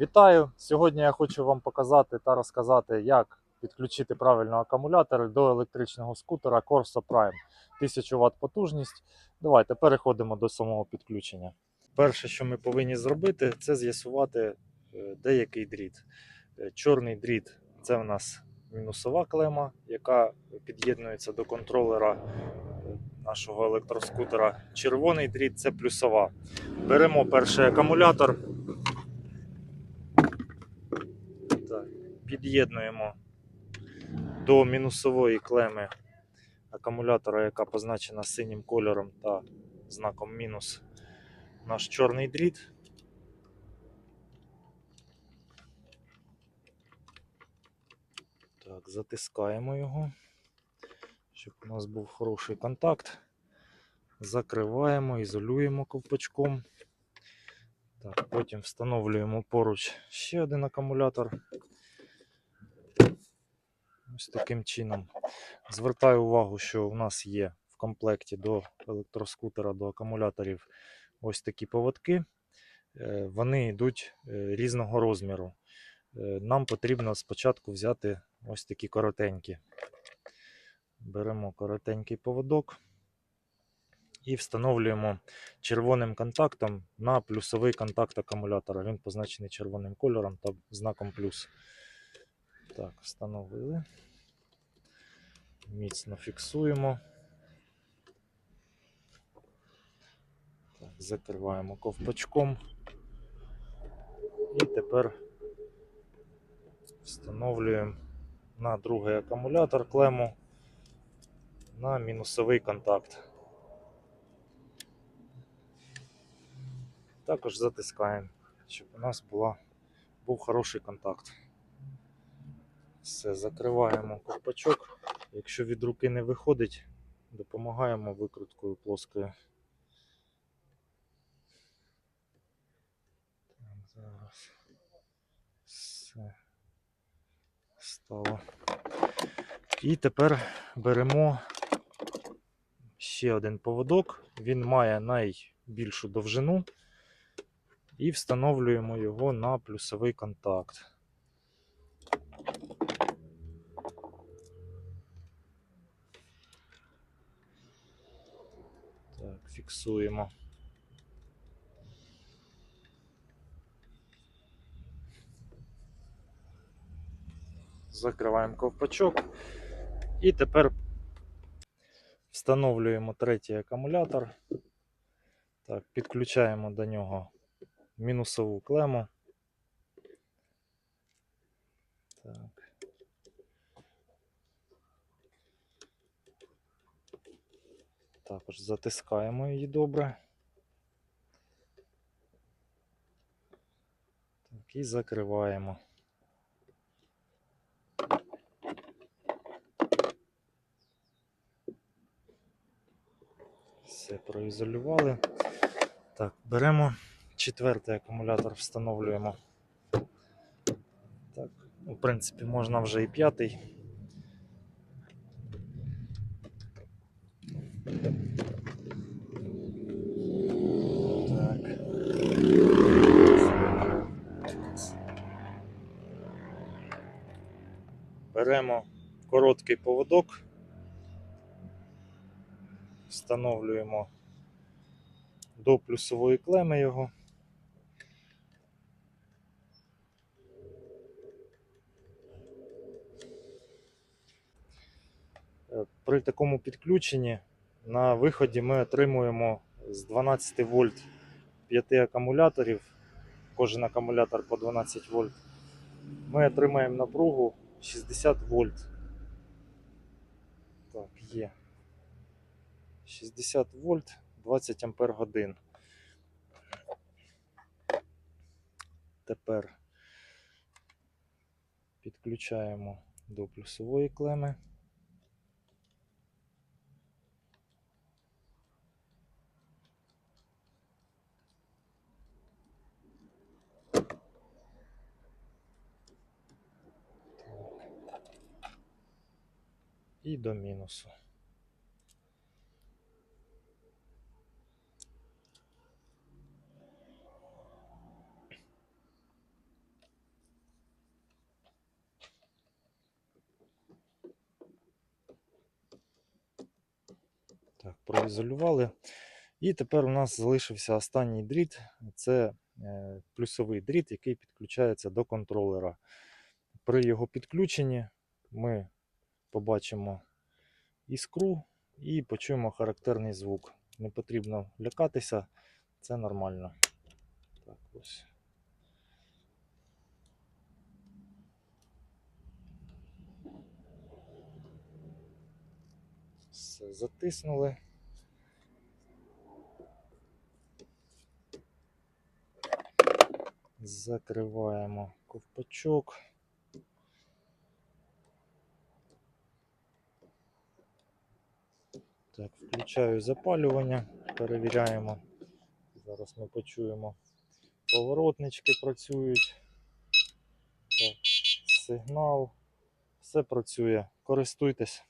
Вітаю! Сьогодні я хочу вам показати та розказати, як підключити правильно акумулятори до електричного скутера Corsa Prime. 1000 Вт потужність. Давайте переходимо до самого підключення. Перше, що ми повинні зробити, це з'ясувати е, деякий дріт. Е, Чорний дріт це в нас мінусова клема, яка під'єднується до контролера е, нашого електроскутера. Червоний дріт це плюсова. Беремо перший акумулятор. Так, під'єднуємо до мінусової клеми акумулятора, яка позначена синім кольором та знаком мінус наш чорний дріт. Так, затискаємо його, щоб у нас був хороший контакт. Закриваємо, ізолюємо ковпачком. Так, потім встановлюємо поруч ще один акумулятор. Ось таким чином. Звертаю увагу, що у нас є в комплекті до електроскутера, до акумуляторів ось такі поводки. Е, Вони йдуть е, різного розміру. Е, Нам потрібно спочатку взяти ось такі коротенькі. Беремо коротенький поводок і встановлюємо червоним контактом на плюсовий контакт акумулятора. Він позначений червоним кольором та знаком плюс. Так, встановили. Міцно фіксуємо. Так, закриваємо ковпачком. І тепер встановлюємо на другий акумулятор клему на мінусовий контакт. Також затискаємо, щоб у нас була, був хороший контакт. Все, закриваємо ковпачок. Якщо від руки не виходить, допомагаємо викруткою плоскою. Так, зараз все стало. І тепер беремо ще один поводок. Він має найбільшу довжину і встановлюємо його на плюсовий контакт. Так, фіксуємо. Закриваємо ковпачок. І тепер встановлюємо третій акумулятор. Так, підключаємо до нього мінусову клему. Так. Також затискаємо її добре. Так, і закриваємо. Все проізолювали. Так, беремо четвертий акумулятор, встановлюємо. Так, в принципі, можна вже і п'ятий. Так. Беремо короткий поводок, встановлюємо до плюсової клеми його. Е, При такому підключенні на виході ми отримуємо з 12 вольт 5 акумуляторів, кожен акумулятор по 12 вольт. Ми отримаємо напругу 60 вольт. Так, є. 60 вольт 20 ампер годин. Тепер підключаємо до плюсової клеми. і до мінусу. Так, проізолювали. І тепер у нас залишився останній дріт. Це е, плюсовий дріт, який підключається до контролера. При його підключенні ми побачимо іскру і почуємо характерний звук. Не потрібно лякатися, це нормально. Так, ось. Все, затиснули. Закриваємо ковпачок. Так, включаю запалювання, перевіряємо. Зараз ми почуємо. Поворотнички працюють. Так, сигнал. Все працює. Користуйтесь.